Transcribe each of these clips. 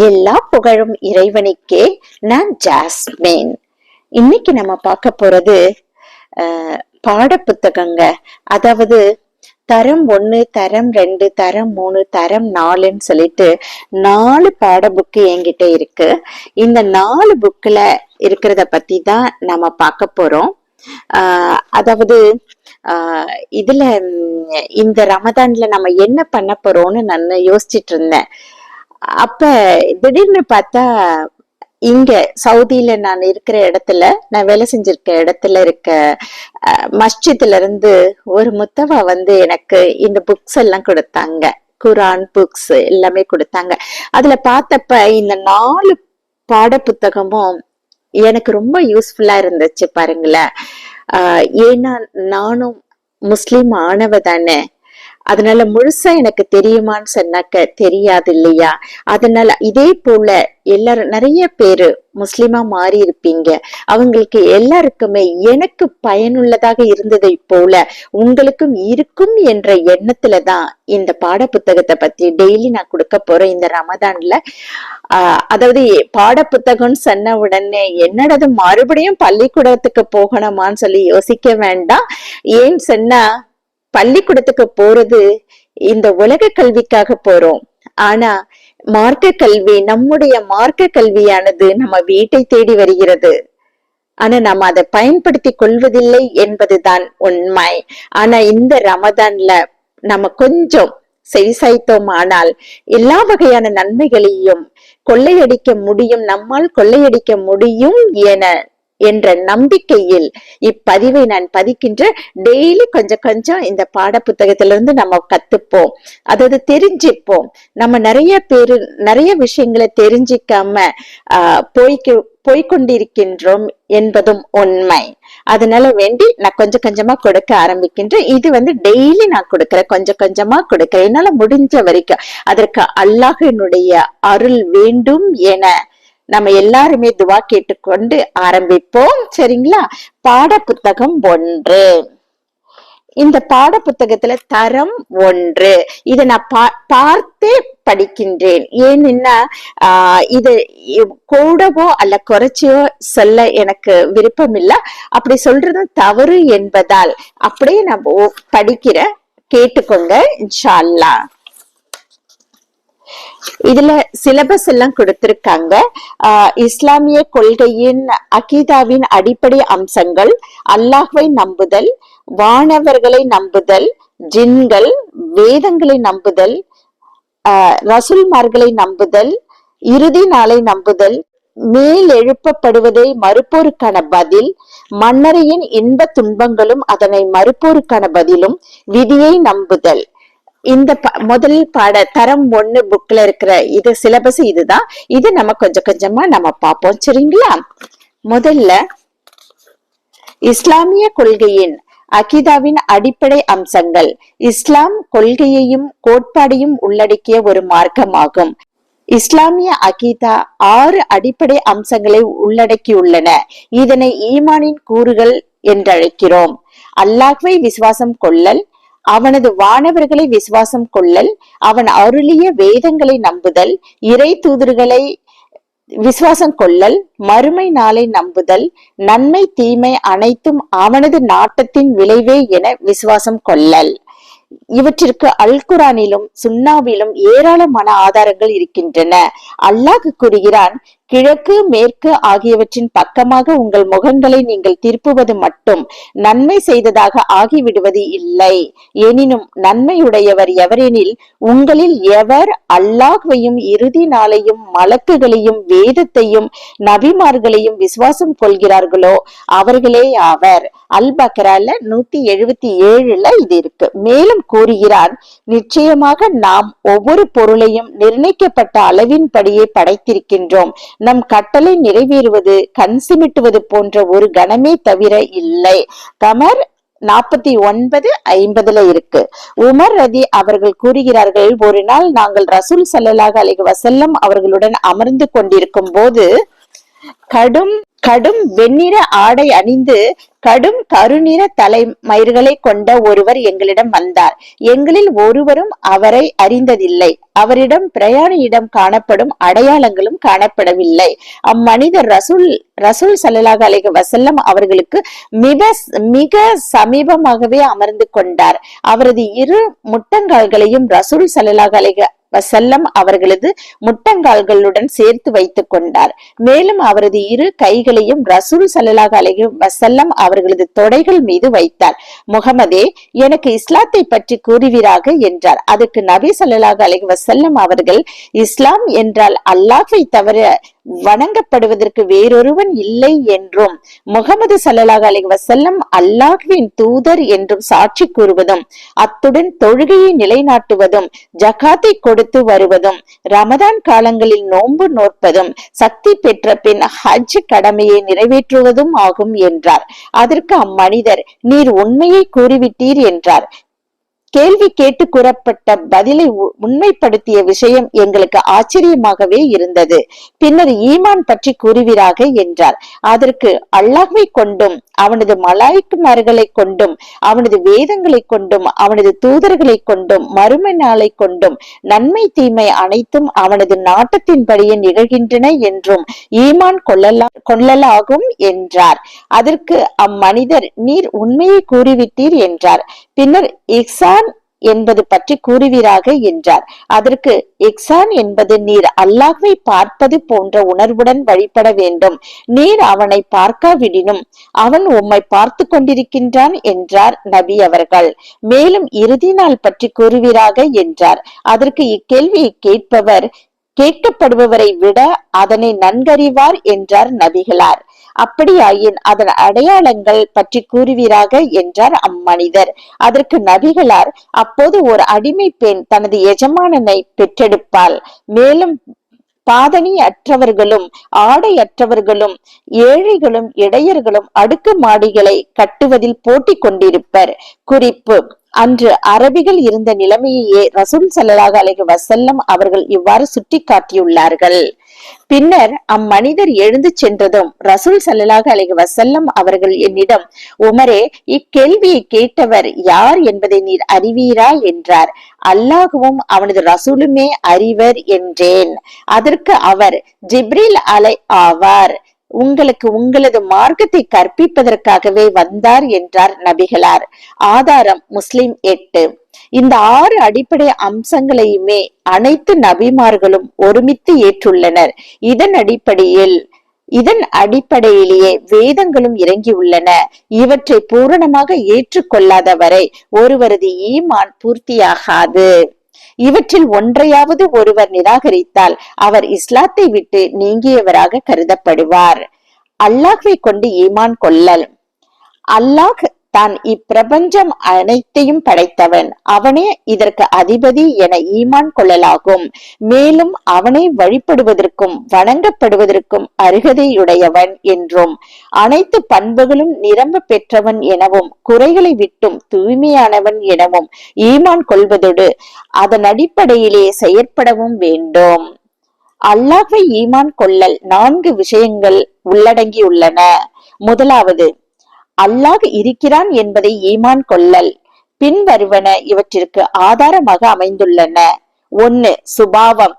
எல்லா புகழும் இறைவனுக்கே. நான் ஜாஸ்மின். இன்னைக்கு நம்ம பார்க்க போறது பாட புத்தகங்க அதாவது தரம் ஒண்ணு தரம் ரெண்டு தரம் மூணு தரம் நாலுன்னு சொல்லிட்டு நாலு பாட புக்கு என்கிட்ட இருக்கு. இந்த நாலு புக்ல இருக்கிறத பற்றி தான் நம்ம பார்க்க போறோம். ஆஹ் அதாவது ஆஹ் இதுல இந்த ரமதான்ல நம்ம என்ன பண்ண போறோம்னு நான் யோசிச்சிட்டு இருந்தேன். அப்ப திடீர்னு பார்த்தா இங்க சவுதியில நான் இருக்கிற இடத்துல நான் வேலை செஞ்சிருக்க இடத்துல இருக்க மஸ்ஜித்ல இருந்து ஒரு முத்தவா வந்து எனக்கு இந்த புக்ஸ் எல்லாம் கொடுத்தாங்க. குரான் புக்ஸ் எல்லாமே கொடுத்தாங்க. அதுல பார்த்தப்ப இந்த நாலு பாட புத்தகமும் எனக்கு ரொம்ப யூஸ்ஃபுல்லா இருந்துச்சு பாருங்களேன். ஏன்னா நானும் முஸ்லீம் ஆனவ தானே. அதனால முழுசா எனக்கு தெரியுமான்னு சொன்னாக்க தெரியாது இல்லையா அதனால இதே போல எல்லாரும் நிறைய பேரு முஸ்லிமா மாறி இருப்பீங்க. அவங்களுக்கு எல்லாருக்குமே எனக்கு பயனுள்ளதாக இருந்ததை போல உங்களுக்கும் இருக்கும் என்ற எண்ணத்துல தான் இந்த பாட புத்தகத்தை பத்தி டெய்லி நான் கொடுக்க போறேன். இந்த ரமதான்ல ஆஹ் அதாவது பாட புத்தகம்னு சொன்ன உடனே என்னடது மறுபடியும் பள்ளிக்கூடத்துக்கு போகணுமான்னு சொல்லி யோசிக்க வேண்டாம். ஏன்னு சொன்னா பள்ளிக்கூடத்துக்கு போறது இந்த உலக கல்விக்காக போறோம். ஆனா மார்க்க கல்வி நம்முடைய மார்க்க கல்வியானது நம்ம வீட்டை தேடி வருகிறது. ஆனா நம்ம அதை பயன்படுத்தி கொள்வதில்லை என்பதுதான் உண்மை. ஆனா இந்த ரமதான்ல நம்ம கொஞ்சம் செவிசாய்த்தோம் ஆனால் எல்லா வகையான நன்மைகளையும் கொள்ளையடிக்க முடியும் நம்மால் கொள்ளையடிக்க முடியும் என என்ற நம்பிக்கையில் இப்பதிவை நான் பதிக்கின்ற டெய்லி கொஞ்சம் கொஞ்சம் இந்த பாட புத்தகத்திலிருந்து நம்ம கத்துப்போம். அதாவது தெரிஞ்சுப்போம். நம்ம நிறைய பேரு நிறைய விஷயங்களை தெரிஞ்சிக்காம ஆஹ் போய்க்கு போய்கொண்டிருக்கின்றோம் என்பதும் உண்மை. அதனால வேண்டி நான் கொஞ்சம் கொஞ்சமா கொடுக்க ஆரம்பிக்கின்றேன். இது வந்து டெய்லி நான் கொடுக்கறேன். கொஞ்சம் கொஞ்சமா கொடுக்கிறேன். என்னால முடிஞ்ச வரைக்கும். அதற்கு அல்லாஹினுடைய அருள் வேண்டும் என நம்ம எல்லாருமே துவா கேட்டுக்கொண்டு ஆரம்பிப்போம். சரிங்களா? பாட புத்தகம் ஒன்று. இந்த பாட புத்தகத்துல தரம் ஒன்று. இதை நான் பா- பார்த்தே படிக்கின்றேன். ஏன்னா ஆஹ் இது கூடவோ அல்ல குறைச்சியோ சொல்ல எனக்கு விருப்பம் இல்லை அப்படி சொல்றதும் தவறு என்பதால் அப்படியே நான் படிக்கிற படிக்கிறேன். கேட்டுக்கோங்க இன்ஷால்லா. இதுல சிலபஸ் எல்லாம் கொடுத்திருக்காங்க. இஸ்லாமிய கொள்கையின் அகீதாவின் அடிப்படை அம்சங்கள் அல்லாஹ்வை நம்புதல் வானவர்களை நம்புதல் ஜின்கள் வேதங்களை நம்புதல் ஆஹ் ரசூல்மார்களை நம்புதல் இறுதி நாளை நம்புதல் மேல் எழுப்பப்படுவதை மறுப்போருக்கான பதில் மன்னரையின் இன்ப துன்பங்களும் அதனை மறுப்போருக்கான பதிலும் விதியை நம்புதல். இந்த முதல் பாட தரம் ஒண்ணு புக்ல இருக்கிற இது சிலபஸ் இதுதான் இது நம்ம கொஞ்சம் கொஞ்சமா நம்ம பார்ப்போம். சரிங்களா? முதல்ல இஸ்லாமிய கொள்கையின் அகிதாவின் அடிப்படை அம்சங்கள். இஸ்லாம் கொள்கையையும் கோட்பாடையும் உள்ளடக்கிய ஒரு மார்க்கமாகும். இஸ்லாமிய அகீதா ஆறு அடிப்படை அம்சங்களை உள்ளடக்கியுள்ளன. இதனை ஈமானின் கூறுகள் என்றழைக்கிறோம். அல்லாஹ்வை விசுவாசம் கொள்ளல் அவனது வானவர்களை விசுவாசம் கொள்ளல் அவன் அருளிய வேதங்களை நம்புதல் இறை தூதர்களை விசுவாசம் கொள்ளல் மறுமை நாளை நம்புதல் நன்மை தீமை அனைத்தும் அவனது நாட்டத்தின் விளைவே என விசுவாசம் கொள்ளல். இவற்றிற்கு அல் குரானிலும் சுன்னாவிலும் ஏராளமான ஆதாரங்கள் இருக்கின்றன. அல்லாஹ் கூறுகிறான் கிழக்கு மேற்கு ஆகியவற்றின் பக்கமாக உங்கள் முகங்களை நீங்கள் திருப்புவது மட்டும் நன்மை செய்ததாக ஆகிவிடுவது இல்லை. எனினும் நன்மையுடையவர் எவரெனில் உங்களில் எவர் அல்லாஹ்வையும் இறுதி நாளையும் மலக்குகளையும் வேதத்தையும் நபிமார்களையும் விசுவாசம் கொள்கிறார்களோ அவர்களே ஆவர். அல் பக்ரால நூத்தி எழுபத்தி ஏழுல இது இருக்கு. மேலும் கூறுகிறான் நிச்சயமாக நாம் ஒவ்வொரு பொருளையும் நிர்ணயிக்கப்பட்ட அளவின்படியே படைத்திருக்கின்றோம். நம் கட்டளை நிறைவேறுவது கண் சிமிட்டுவது போன்ற ஒரு கணமே தவிர இல்லை. கமர் நாற்பத்தி ஒன்பது ஐம்பதுல இருக்கு. உமர் ரதி அவர்கள் கூறுகிறார்கள் ஒரு நாள் நாங்கள் ரசூல் சல்லலாக அலிக வசல்லம் அவர்களுடன் அமர்ந்து கொண்டிருக்கும் போது கடும் கடும் வெண்ணிற ஆடை அணிந்து கடும் கருநிற தலை மயிர்களை கொண்ட ஒருவர் எங்களிடம் வந்தார். எங்களில் ஒருவரும் அவரை அறிந்ததில்லை. அவரிடம் பிரயாணியிடம் காணப்படும் அடையாளங்களும் காணப்படவில்லை. அம்மனிதர் ரசூல் ரசூல் சல்லாஹ் அலைஹி வசல்லம் அவர்களுக்கு மிக மிக சமீபமாகவே அமர்ந்து கொண்டார். அவரது இரு முட்டங்கால்களையும் ரசூல் சல்லாஹ் அலைஹி வசல்லம் அவர்களது முட்டங்கால்களுடன் சேர்த்து வைத்துக் கொண்டார். மேலும் அவரது இரு கைகளையும் ரசூல் சல்லல்லாஹு அலைஹி வசல்லம் அவர்களது தொடைகள் மீது வைத்தார். முகமதே எனக்கு இஸ்லாத்தை பற்றி கூறுவீராக என்றார். அதுக்கு நபி ஸல்லல்லாஹு அலைஹி வசல்லம் அவர்கள் இஸ்லாம் என்றால் அல்லாஹை தவிர வணங்கப்படுவதற்கு வேறொருவன் இல்லை என்றும் முகமது சல்லாஹ் அலி வசல்லம் அல்லாஹ்வின் தூதர் என்றும் சாட்சி கூறுவதும் அத்துடன் தொழுகையை நிலைநாட்டுவதும் ஜகாத்தை கொடுத்து வருவதும் ரமதான் காலங்களில் நோன்பு நோற்பதும் சக்தி பெற்ற பின் ஹஜ் கடமையை நிறைவேற்றுவதும் ஆகும் என்றார். அதற்கு அம்மனிதர் நீர் உண்மையை கூறிவிட்டீர் என்றார். கேள்வி கேட்டு கூறப்பட்ட பதிலை உண்மைப்படுத்திய விஷயம் எங்களுக்கு ஆச்சரியமாகவே இருந்தது. பின்னர் ஈமான் பற்றி கூறுவீராக என்றார். அதற்கு அல்லாஹ்வை கொண்டும் அவனது மலாய்க்குமார்களை கொண்டும் அவனது வேதங்களை கொண்டும் அவனது தூதர்களை கொண்டும் மறுமை நாளை கொண்டும் நன்மை தீமை அனைத்தும் அவனது நாட்டத்தின்படியே நிகழ்கின்றன என்றும் ஈமான் கொள்ளலா கொள்ளலாகும் என்றார். அதற்கு அம்மனிதர் நீர் உண்மையை கூறிவிட்டீர் என்றார். பின்னர் இக்சான் என்பது பற்றி கூறுவீராக என்றார். அதற்கு இக்சான் என்பது நீர் அல்லாஹ்வை பார்ப்பது போன்ற உணர்வுடன் வழிபட வேண்டும். நீர் அவனை பார்க்காவிடினும் அவன் உம்மை பார்த்து கொண்டிருக்கின்றான் என்றார் நபி அவர்கள். மேலும் இறுதி நாள் பற்றி கூறுவீராக என்றார். அதற்கு இக்கேள்வியை கேட்பவர் கேட்கப்படுபவரை விட அதனை நன்கறிவார் என்றார் நபிகளார். அப்படியாயின் அதன் அடையாளங்கள் பற்றி கூறுவீராக என்றார் அம்மனிதர். அதற்கு நபிகளார் அப்போது ஒரு அடிமை பெண் தனது எஜமானனை பெற்றெடுப்பாள். மேலும் பாதணி அற்றவர்களும் ஆடை அற்றவர்களும் ஏழைகளும் இடையர்களும் அடுக்கு மாடிகளை கட்டுவதில் போட்டி கொண்டிருப்பர். குறிப்பு அன்று அரபிகள் இருந்த நிலைமையையே ரசூல் செல்லலாக அழகிய வசல்லம் அவர்கள் இவ்வாறு சுட்டி காட்டியுள்ளார்கள் பின்னர் அம்மனிதர் எழுந்து சென்றதும் ரசூல் ஸல்லல்லாஹு அலைஹி வசல்லம் அவர்கள் என்னிடம் உமரே இக்கேள்வியை கேட்டவர் யார் என்பதை நீர் அறிவீரா? என்றார். அல்லாஹுவும் அவனது ரசூலுமே அறிவர் என்றேன். அதற்கு அவர் ஜிப்ரில் அலை ஆவார். உங்களுக்கு உங்களது மார்க்கத்தை கற்பிப்பதற்காகவே வந்தார் என்றார் நபிகளார். ஆதாரம் முஸ்லிம் எட்டு. இந்த ஆறு அடிப்படை அம்சங்களையுமே அனைத்து நபிமார்களும் ஒருமித்து ஏற்றுள்ளனர். இதன் அடிப்படையில் இதன் அடிப்படையிலேயே வேதங்களும் இறங்கியுள்ளன. இவற்றை பூரணமாக ஏற்றுக்கொள்ளாத வரை ஒருவரது ஈமான் பூர்த்தியாகாது. இவற்றில் ஒன்றையாவது ஒருவர் நிராகரித்தால் அவர் இஸ்லாத்தை விட்டு நீங்கியவராக கருதப்படுவார். அல்லாஹ்வை கொண்டு ஈமான் கொள்ளல். அல்லாஹ் தான் இப்பிரபஞ்சம் அனைத்தையும் படைத்தவன். அவனே இதற்கு அதிபதி என ஈமான் கொள்ளலாகும். மேலும் அவனை வழிபடுவதற்கும் வணங்கப்படுவதற்கும் அருகதையுடையவன் என்றும் அனைத்து பண்புகளும் நிரம்ப பெற்றவன் எனவும் குறைகளை விட்டும் தூய்மையானவன் எனவும் ஈமான் கொள்வதோடு அதன் அடிப்படையிலே செயற்படவும் வேண்டும். அல்லாஹை ஈமான் கொள்ளல் நான்கு விஷயங்கள் உள்ளடங்கியுள்ளன. முதலாவது அல்லாஹ் இருக்கிறான் என்பதை ஈமான் கொள்ளல். பின்வருவன இவற்றிற்கு ஆதாரமாக அமைந்துள்ளன. ஒன்னு சுபாவம்.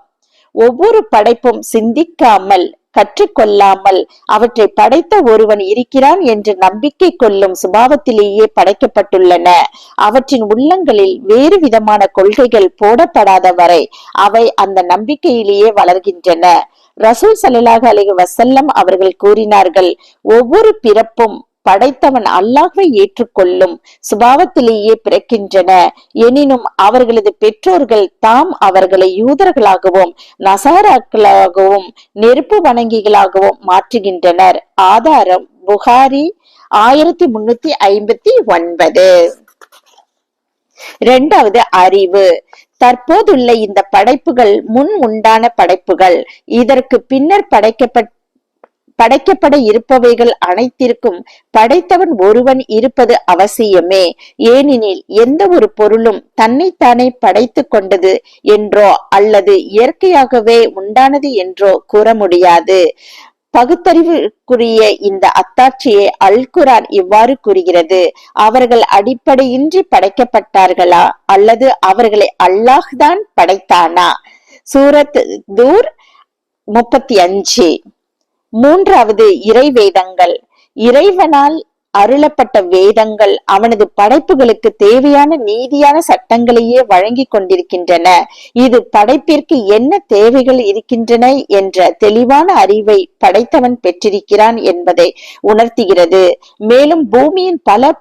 ஒவ்வொரு படைப்பும் சிந்திக்காமல் கற்றுக்கொள்ளாமல் அவற்றை படைத்த ஒருவன் இருக்கிறான் என்று நம்பிக்கை கொள்ளும் சுபாவத்திலேயே படைக்கப்பட்டுள்ளன. அவற்றின் உள்ளங்களில் வேறு விதமான கொள்கைகள் போடப்படாத வரை அவை அந்த நம்பிக்கையிலேயே வளர்கின்றன. ரசூல் சல்லாஹ் அலி வசல்லம் அவர்கள் கூறினார்கள் ஒவ்வொரு பிறப்பும் படைத்தவன் அல்லாஹை ஏற்றுக்கொள்ளும் சுபாவத்திலேயே பிறக்கின்றன. எனினும் அவர்களது பெற்றோர்கள் தாம் அவர்களை யூதர்களாகவும் நசாராக்களாகவும் நெருப்பு வணங்கிகளாகவும் மாற்றுகின்றனர். ஆதாரம் புகாரி ஆயிரத்தி முன்னூத்தி ஐம்பத்தி ஒன்பது. இரண்டாவது அறிவு. தற்போதுள்ள இந்த படைப்புகள் முன் உண்டான படைப்புகள். இதற்கு பின்னர் படைக்கப்பட்ட படைக்கப்பட இருப்பவைகள் அனைத்திற்கும் படைத்தவன் ஒருவன் இருப்பது அவசியமே. ஏனெனில் எந்த ஒரு பொருளும் தன்னைத்தானே படைத்துக் கொண்டது என்றோ அல்லது இயற்கையாகவே உண்டானது என்றோ கூற முடியாது. பகுத்தறிவுக்குரிய இந்த அத்தாட்சியை அல் குரான் இவ்வாறு கூறுகிறது. அவர்கள் அடிப்படையின்றி படைக்கப்பட்டார்களா? அல்லது அவர்களை அல்லாஹ் தான் படைத்தானா? சூரத் தூர் முப்பத்தி அஞ்சு. மூன்றாவது இறை வேதங்கள் இறைவனால் அருளப்பட்ட வேதங்கள் அவனது படைப்புகளுக்கு தேவையான நீதியான சட்டங்களையே வழங்கி கொண்டிருக்கின்றன. இது படைப்பிற்கு என்ன தேவைகள் இருக்கின்றன என்ற தெளிவான அறிவை படைத்தவன் பெற்றிருக்கிறான் என்பதை உணர்த்துகிறது. மேலும் பூமியின் பல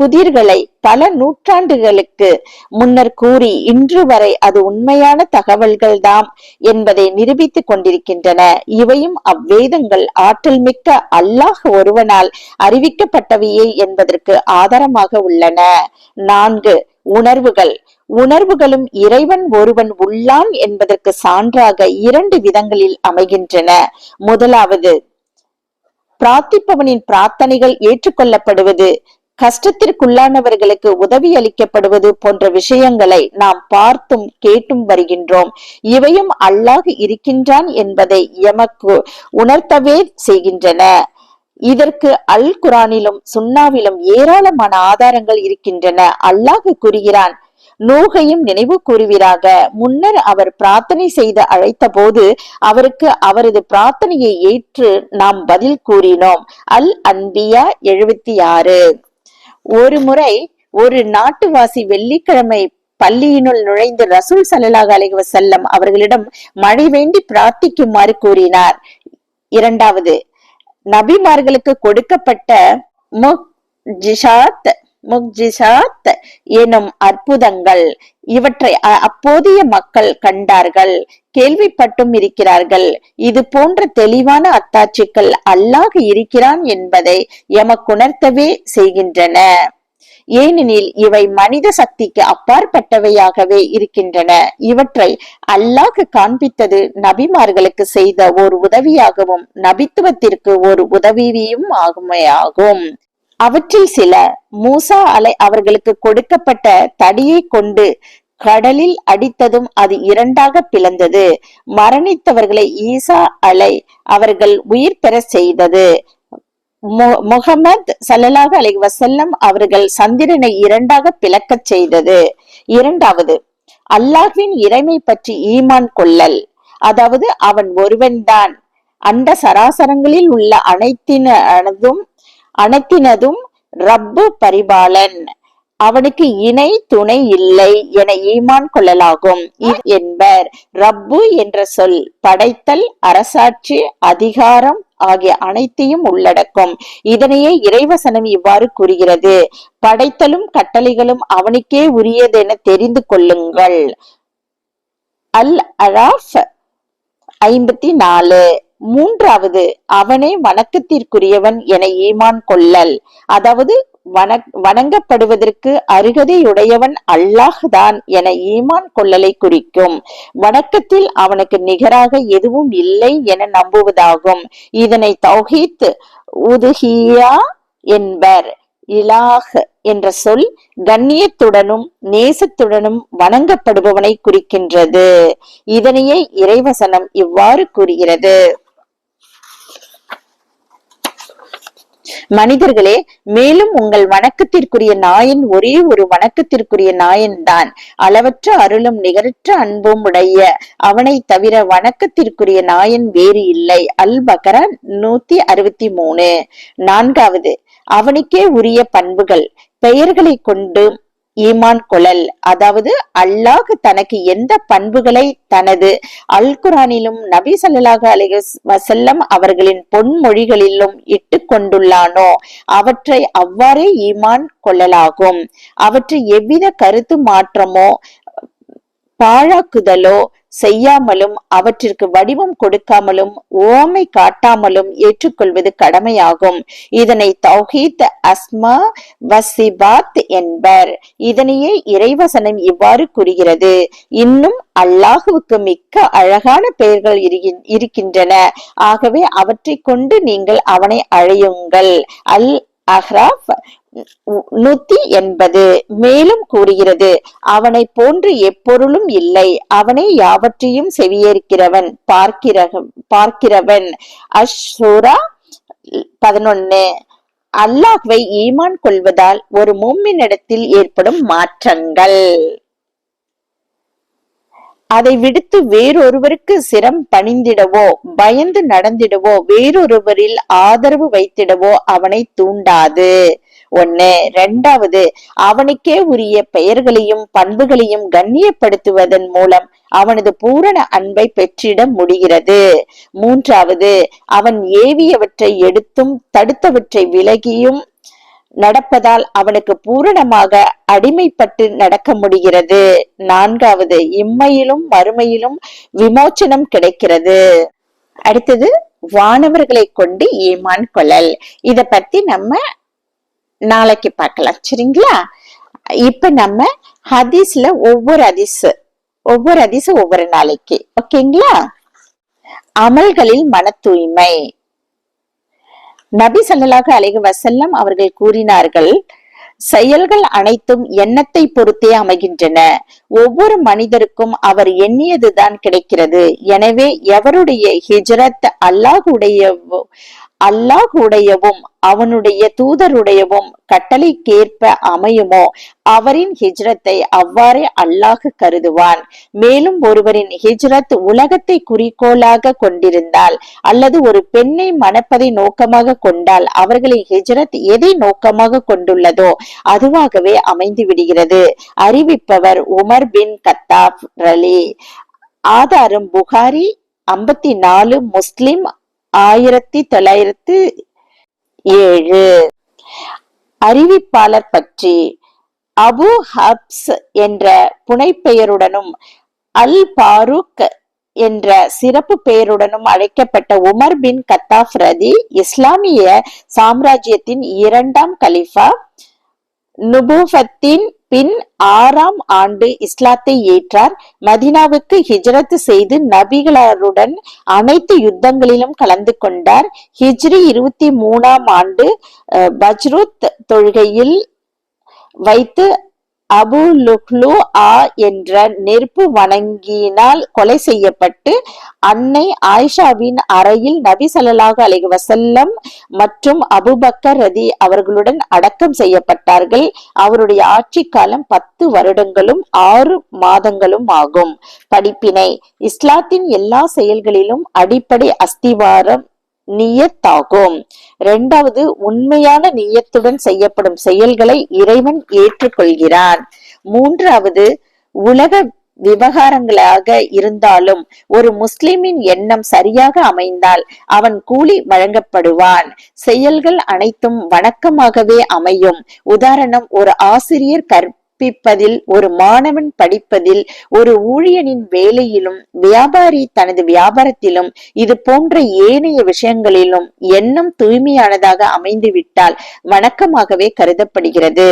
புதிர்களை பல நூற்றாண்டுகளுக்கு முன்னர் கூறி இன்று வரை அது உண்மையான தகவல்கள் தாம் என்பதை நிரூபித்துக் கொண்டிருக்கின்றன. இவையும் அவ்வேதங்கள் ஆற்றல் மிக்க அல்லாஹ் ஒருவனால் அறிவிக்கப்பட்டவையே என்பதற்கு ஆதாரமாக உள்ளன. நான்கு உணர்வுகள். உணர்வுகளும் இறைவன் ஒருவன் உள்ளான் என்பதற்கு சான்றாக இரண்டு விதங்களில் அமைகின்றன. முதலாவது பிரார்த்திப்பவனின் பிரார்த்தனைகள் ஏற்றுக்கொள்ளப்படுவது. கஷ்டத்திற்குள்ளானவர்களுக்கு உதவி அளிக்கப்படுவது போன்ற விஷயங்களை நாம் பார்த்தும் கேட்டும் வருகின்றோம். இவையும் அல்லாஹ் இருக்கின்றான் என்பதை எமக்கு உணர்த்தவே செய்கின்றன. இதற்கு அல் குரானிலும் சுன்னாவிலும் ஏராளமான ஆதாரங்கள் இருக்கின்றன. அல்லாஹ் கூறுகிறான் நூகையும் நினைவு கூறுவீராக. முன்னர் அவர் பிரார்த்தனை செய்து அழைத்த போது அவருக்கு அவரது பிரார்த்தனையை ஏற்று நாம் பதில் கூறினோம். அல் அன்பியா எழுபத்தி ஆறு. ஒரு முறை ஒரு நாட்டுவாசி வெள்ளிக்கிழமை பள்ளியினுள் நுழைந்து ரசூல் சல்லாஹ் அலைஹி செல்லம் அவர்களிடம் மழை வேண்டி பிரார்த்திக்குமாறு கூறினார். இரண்டாவது நபிமார்களுக்கு கொடுக்கப்பட்ட முக்ஜிஷாத் முக்ஜிசாத் எனும் அற்புதங்கள். இவற்றை அப்போதைய மக்கள் கண்டார்கள். கேள்விப்பட்டும் இருக்கிறார்கள். இது போன்ற தெளிவான அத்தாட்சிகள் அல்லாஹ் இருக்கிறான் என்பதை எமக்குணர்த்தவே செய்கின்றன. ஏனெனில் இவை மனித சக்திக்கு அப்பாற்பட்டவையாகவே இருக்கின்றன. இவற்றை அல்லாஹ் காண்பித்தது நபிமார்களுக்கு செய்த ஒரு உதவியாகவும் நபித்துவத்திற்கு ஒரு உதவியும் ஆகுமையாகும். அவற்றில் சில மூசா அலை அவர்களுக்கு கொடுக்கப்பட்ட தடியை கொண்டு கடலில் அடித்ததும் அது இரண்டாக பிளந்தது. மரணித்தவர்களை ஈசா அலை அவர்கள் உயிர் பெற செய்தது. முகமது சல்லலாக அலை வசல்லம் அவர்கள் சந்திரனை இரண்டாக பிளக்கச் செய்தது. இரண்டாவது அல்லாஹ்வின் இறைமை பற்றி ஈமான் கொள்ளல். அதாவது அவன் ஒருவன்தான். அண்ட சராசரங்களில் உள்ள அனைத்தினதும் அனைத்தினதும் ரப்பு பரிபாலன் அவனுக்கு இணை துணை இல்லை என ஈமான் கொள்ளலாகும். என்பர். ரப்பு என்ற சொல் படைத்தல் அரசாட்சி அதிகாரம் ஆகிய அனைத்தையும் உள்ளடக்கும். இதனையே இறைவசனம் இவ்வாறு கூறுகிறது. படைத்தலும் கட்டளைகளும் அவனுக்கே உரியதென தெரிந்து கொள்ளுங்கள். அல் அராஃப் ஐம்பத்தி நாலு. மூன்றாவது அவனே வணக்கத்திற்குரியவன் என ஈமான் கொள்ளல். அதாவது வணக் வணங்கப்படுவதற்கு அருகதையுடையவன் அல்லாஹ் தான் என ஈமான் கொள்ளலை குறிக்கும். வணக்கத்தில் அவனுக்கு நிகராக எதுவும் இல்லை என நம்புவதாகும். இதனை தௌஹீத் உதுஹியா என்பர். இலாஹ் என்ற சொல் கண்ணியத்துடனும் நேசத்துடனும் வணங்கப்படுபவனை குறிக்கின்றது. இதனையே இறைவசனம் இவ்வாறு கூறுகிறது. மனிதர்களே மேலும் உங்கள் வணக்கத்திற்குரிய நாயன் ஒரே ஒரு வணக்கத்திற்குரிய நாயன் தான். அளவற்ற அருளும் நிகரற்ற அன்பும் உடைய அவனை தவிர வணக்கத்திற்குரிய நாயன் வேறு இல்லை. அல் பக்ரா நூத்தி அறுபத்தி மூணு. நான்காவது அவனுக்கே உரிய பண்புகள். பெயர்களை கொண்டு ஈமான் கொள்ளல் அதாவது அல்லாஹ் தனக்கு எந்த பண்புகளை தனது அல் குரானிலும் நபி சல்லாஹ் அலைஹி வசல்லம் அவர்களின் பொன்மொழிகளிலும் இட்டு கொண்டுள்ளானோ அவற்றை அவ்வாறே ஈமான் கொள்ளலாகும் அவற்றை எவ்வித கருத்து மாற்றமோ பாழாக்குதலோ செய்யாமலும் அவற்றிற்கு வடிவம் கொடுக்காமலும் ஓமை காட்டாமலும் ஏற்றுக்கொள்வது கடமையாகும். இதனை தௌஹீத் அஸ்மா வசிபாத் என்பர். இதனையே இறைவசனம் இவ்வாறு கூறுகிறது. இன்னும் அல்லாஹுவுக்கு மிக்க அழகான பெயர்கள் இருக்கின்றன. ஆகவே அவற்றை கொண்டு நீங்கள் அவனை அழையுங்கள். அல் அஹ்ராப் நூத்தி எண்பது. மேலும் கூறுகிறது அவனை போன்று எப்பொருளும் இல்லை. அவனை யாவற்றையும் செவியேற்கிறவன் பார்க்கிற பார்க்கிறவன். அஷ்சூரா பதினொன்னு. அல்லாஹ்வை ஈமான் கொள்வதால் ஒரு மூமினிடத்தில் ஏற்படும் மாற்றங்கள். அதை விடுத்து வேறொருவருக்கு சிரம் பணிந்திடவோ பயந்து நடந்திடவோ வேறொருவரில் ஆதரவு வைத்திடவோ அவனை தூண்டாது. ஒண்ணு. ரெண்டாவது அவனுக்கே உரிய பெயர்களையும் பண்புகளையும் கண்ணியப்படுத்துவதன் மூலம் அவனது பூரண அன்பை பெற்றிட முடிகிறது. மூன்றாவது அவன் ஏவியவற்றை எடுத்தும் தடுத்தவற்றை விலகியும் நடப்பதால் அவனுக்கு பூரணமாக அடிமைப்பட்டு நடக்க முடிகிறது. நான்காவது இம்மையிலும் மறுமையிலும் விமோச்சனம் கிடைக்கிறது. அடுத்தது வானவர்களை கொண்டு ஈமான் கொள்ளல். இத பத்தி நம்ம நாளைக்கு பார்க்கலாம். சரிங்களா? இப்ப நம்ம ஹதீஸ்ல ஒவ்வொரு ஹதீஸ் ஒவ்வொரு ஹதீஸ் ஒவ்வொரு நாளைக்கு. ஓகேங்களா? அமல்களில் மன தூய்மை நபி சல்லலாக அலைஹி வசல்லம் அவர்கள் கூறினார்கள் செயல்கள் அனைத்தும் எண்ணத்தை பொறுத்தே அமைகின்றன. ஒவ்வொரு மனிதருக்கும் அவர் எண்ணியதுதான் கிடைக்கிறது. எனவே எவருடைய ஹிஜ்ரத் அல்லாஹுடைய அல்லாஹுடையவும் அவனுடைய தூதருடையவும் கட்டளைக்கேற்ப அமையுமோ அவரின் ஹிஜ்ரத்தை அவ்வாறே அல்லாஹ் கருதுவான். மேலும் ஒருவரின் ஹிஜ்ரத் உலகத்தை குறிக்கோளாக கொண்டிருந்தால் அல்லது ஒரு பெண்ணை மணப்பதை நோக்கமாக கொண்டால் அவர்களின் ஹிஜ்ரத் எதை நோக்கமாக கொண்டுள்ளதோ அதுவாகவே அமைந்து விடுகிறது. அறிவிப்பவர் உமர் பின் கத்தாப் ரலி. ஆதாரம் புகாரி ஐம்பத்தி நாலு முஸ்லிம் ஆயிரத்தி தொள்ளாயிரத்து ஏழு. அறிவிப்பாளர் பற்றி அபு ஹப்ஸ் என்ற புனைப்பெயருடனும் அல் பாரூக் என்ற சிறப்பு பெயருடனும் அழைக்கப்பட்ட உமர் பின் கத்தாப் ரதி இஸ்லாமிய சாம்ராஜ்யத்தின் இரண்டாம் கலிஃபா நுபுவத்தின் பின் ஆறாம் ஆண்டு இஸ்லாத்தை ஏற்றார். மதினாவுக்கு ஹிஜ்ரத் செய்து நபிகளாருடன் அனைத்து யுத்தங்களிலும் கலந்து கொண்டார். ஹிஜ்ரி இருபத்தி மூணாம் ஆண்டு அஹ், பஜ்ருத் தொழுகையில் வைத்து அபு லுக்லு ஆ என்ற நெருப்பு வணங்கினால் கொலை செய்யப்பட்டு அன்னை ஆயிஷாவின் அறையில் நபி ஸல்லல்லாஹு அலைஹி வசல்லம் மற்றும் அபுபக்கர் ரதி அவர்களுடன் அடக்கம் செய்யப்பட்டார்கள். அவருடைய ஆட்சி காலம் பத்து வருடங்களும் ஆறு மாதங்களும் ஆகும். படிப்பினை இஸ்லாத்தின் எல்லா செயல்களிலும் அடிப்படை அஸ்திவாரம் நியத்தாகும். இரண்டாவது உண்மையான நியத்துடன் செய்யப்படும் செயல்களை இறைவன் ஏற்றுக்கொள்கிறான் மூன்றாவது உலக விவகாரங்களாக இருந்தாலும் ஒரு முஸ்லிமின் எண்ணம் சரியாக அமைந்தால் அவன் கூலி வழங்கப்படுவான். செயல்கள் அனைத்தும் வணக்கமாகவே அமையும். உதாரணம் ஒரு ஆசிரியர் கற்பிப்பதில் ஒரு மாணவன் படிப்பதில் ஒரு ஊழியனின் வேலையிலும் வியாபாரி தனது வியாபாரத்திலும் இது போன்ற ஏனைய விஷயங்களிலும் எண்ணம் தூய்மையானதாக அமைந்துவிட்டால் வணக்கமாகவே கருதப்படுகிறது.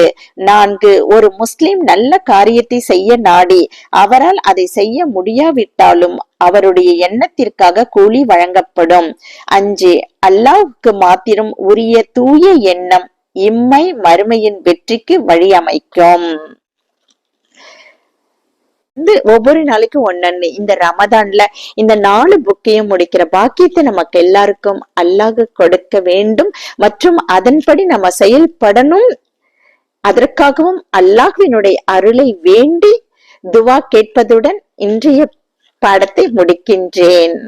நான்கு ஒரு முஸ்லிம் நல்ல காரியத்தை செய்ய நாடி அவரால் அதை செய்ய முடியாவிட்டாலும் அவருடைய எண்ணத்திற்காக கூலி வழங்கப்படும். அஞ்சு அல்லாஹ்வுக்கு மாத்திரம் உரிய தூய எண்ணம் இம்மை மறுமையின் வெற்றிக்கு வழி அமைக்கும் வந்து ஒவ்வொரு நாளைக்கும் ஒன்னொன்னு இந்த ரமதான்ல இந்த நாலு புக்கையும் முடிக்கிற பாக்கியத்தை நமக்கு எல்லாருக்கும் அல்லாஹ் கொடுக்க வேண்டும். மற்றும் அதன்படி நம்ம செயல்படணும். அதற்காகவும் அல்லாஹ்வினுடைய அருளை வேண்டி துவா கேட்பதுடன் இன்றைய பாடத்தை முடிக்கின்றேன்.